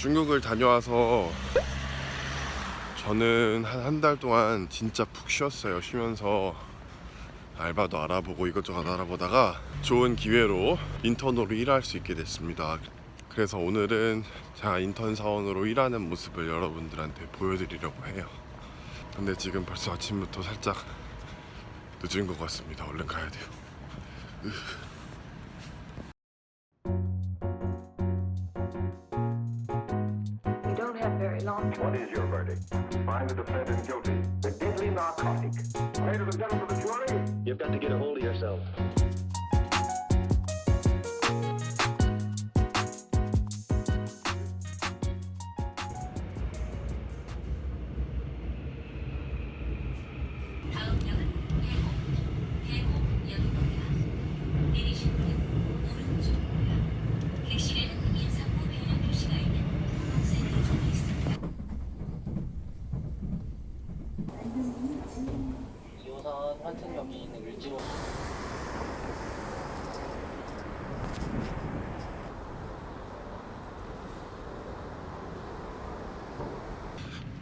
중국을 다녀와서 저는 한 한 달 동안 진짜 푹 쉬었어요. 쉬면서 알바도 알아보고 이것저것 알아보다가 좋은 기회로 인턴으로 일할 수 있게 됐습니다. 그래서 오늘은 제가 인턴 사원으로 일하는 모습을 여러분들한테 보여드리려고 해요. 근데 지금 벌써 아침부터 살짝 늦은 것 같습니다. 얼른 가야 돼요. You Find the defendant guilty. The deadly narcotic. Ladies and gentlemen of the jury, You've got to get a hold of yourself.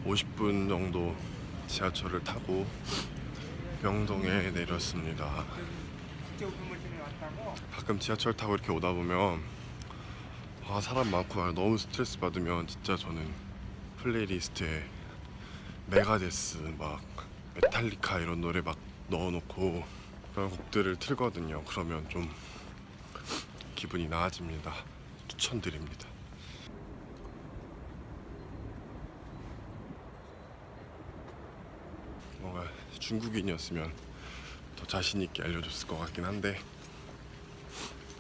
50분 정도 지하철을 타고 명동에 내렸습니다. 가끔 지하철 타고 이렇게 오다 보면 아 사람 많고 아, 너무 스트레스 받으면 진짜 저는 플레이리스트에 메가데스 막 메탈리카 이런 노래 막 넣어놓고 그런 곡들을 틀거든요. 그러면 좀 기분이 나아집니다. 추천드립니다. 뭔가 중국인이었으면 더 자신 있게 알려줬을 것 같긴 한데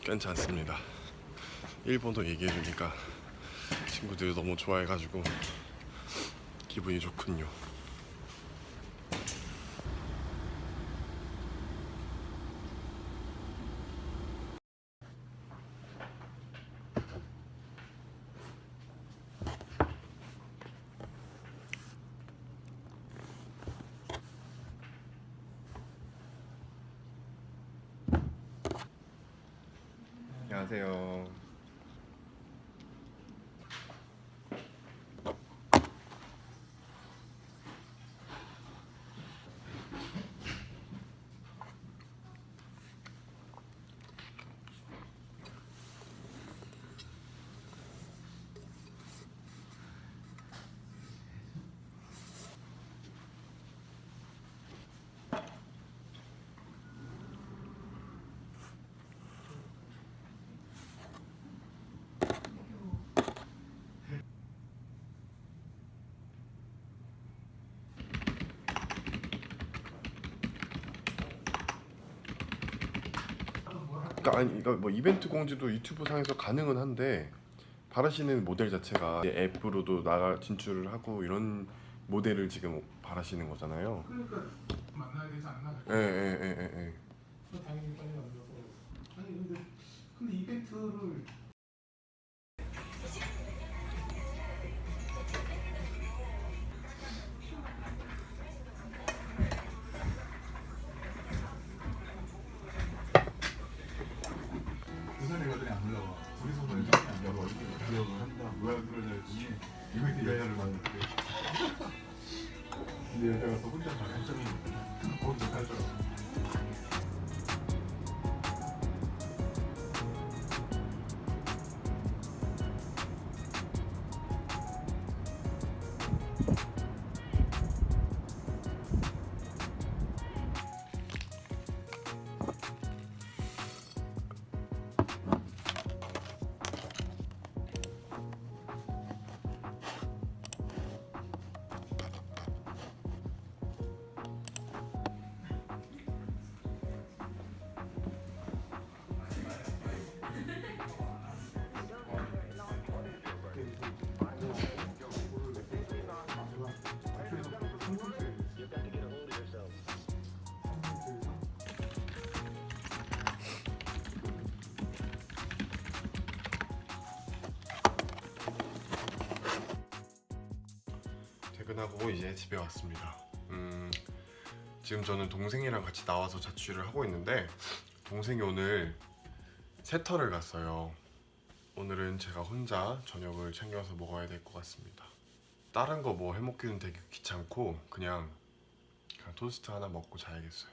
괜찮습니다. 일본어 얘기해 주니까 친구들이 너무 좋아해가지고 기분이 좋군요. 안녕하세요. 그러니까 아니 이거 뭐 이벤트 공지도 유튜브 상에서 가능은 한데 바라시는 모델 자체가 이제 앱으로도 나가 진출을 하고 이런 모델을 지금 바라시는 거잖아요. 그러니까 만나야 되지 않나? 예, 예, 예, 예, 예. 그 당연히 빨리 만들어서 아니 근데 근데 이벤트를 안 올라와. 우리 소설 애들이 안 올라와. 이렇게 기억을 한다. 뭐야 그러자 했더니 이거 여자를 만났대. 근데 여자가 또 혼자 다 결정이 혼자 살더라고. You've 퇴근하고 이제 집에 왔습니다. 음, 지금 저는 동생이랑 같이 나와서 자취를 하고 있는데 동생이 오늘 세터를 갔어요. 오늘은 제가 혼자 저녁을 챙겨서 먹어야 될 것 같습니다. 다른 거 뭐 해먹기는 되게 귀찮고 그냥 그냥 토스트 하나 먹고 자야겠어요.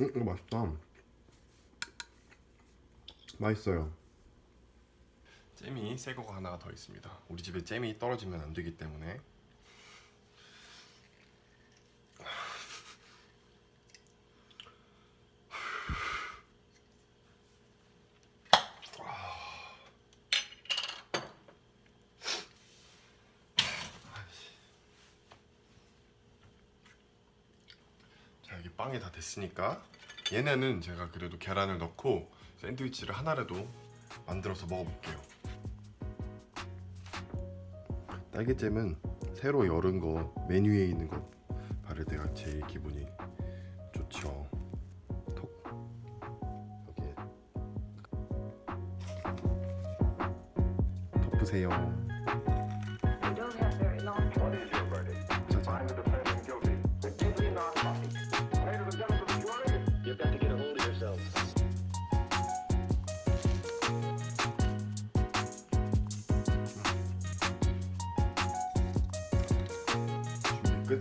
음, 이거 맛있다. 맛있어요. 잼이 새 거가 하나 더 있습니다. 우리 집에 잼이 떨어지면 안 되기 때문에 빵이 다 됐으니까 얘네는 제가 그래도 계란을 넣고 샌드위치를 하나라도 만들어서 먹어볼게요. 딸기잼은 새로 열은 거 메뉴에 있는 거 바를 때가 제일 기분이 좋죠. 톡 여기에 덮으세요. 끝.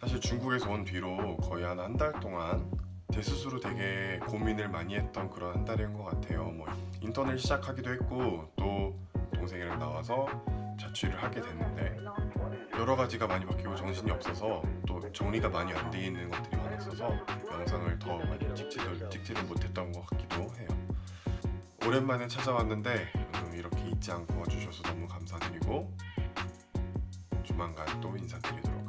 사실 중국에서 온 뒤로 거의 한 한 달 동안 제 스스로 되게 고민을 많이 했던 그런 한 달인 것 같아요. 뭐 인턴을 시작하기도 했고 또 동생이랑 나와서 자취를 하게 됐는데 여러 가지가 많이 바뀌고 정신이 없어서 또 정리가 많이 안 돼 있는 것들이 많았어서 영상을 더 많이 찍지도 찍지를 못했던 것 같기도 해요. 오랜만에 찾아왔는데 음, 이렇게 잊지 않고 와주셔서 너무 감사드리고 조만간 또 인사드리도록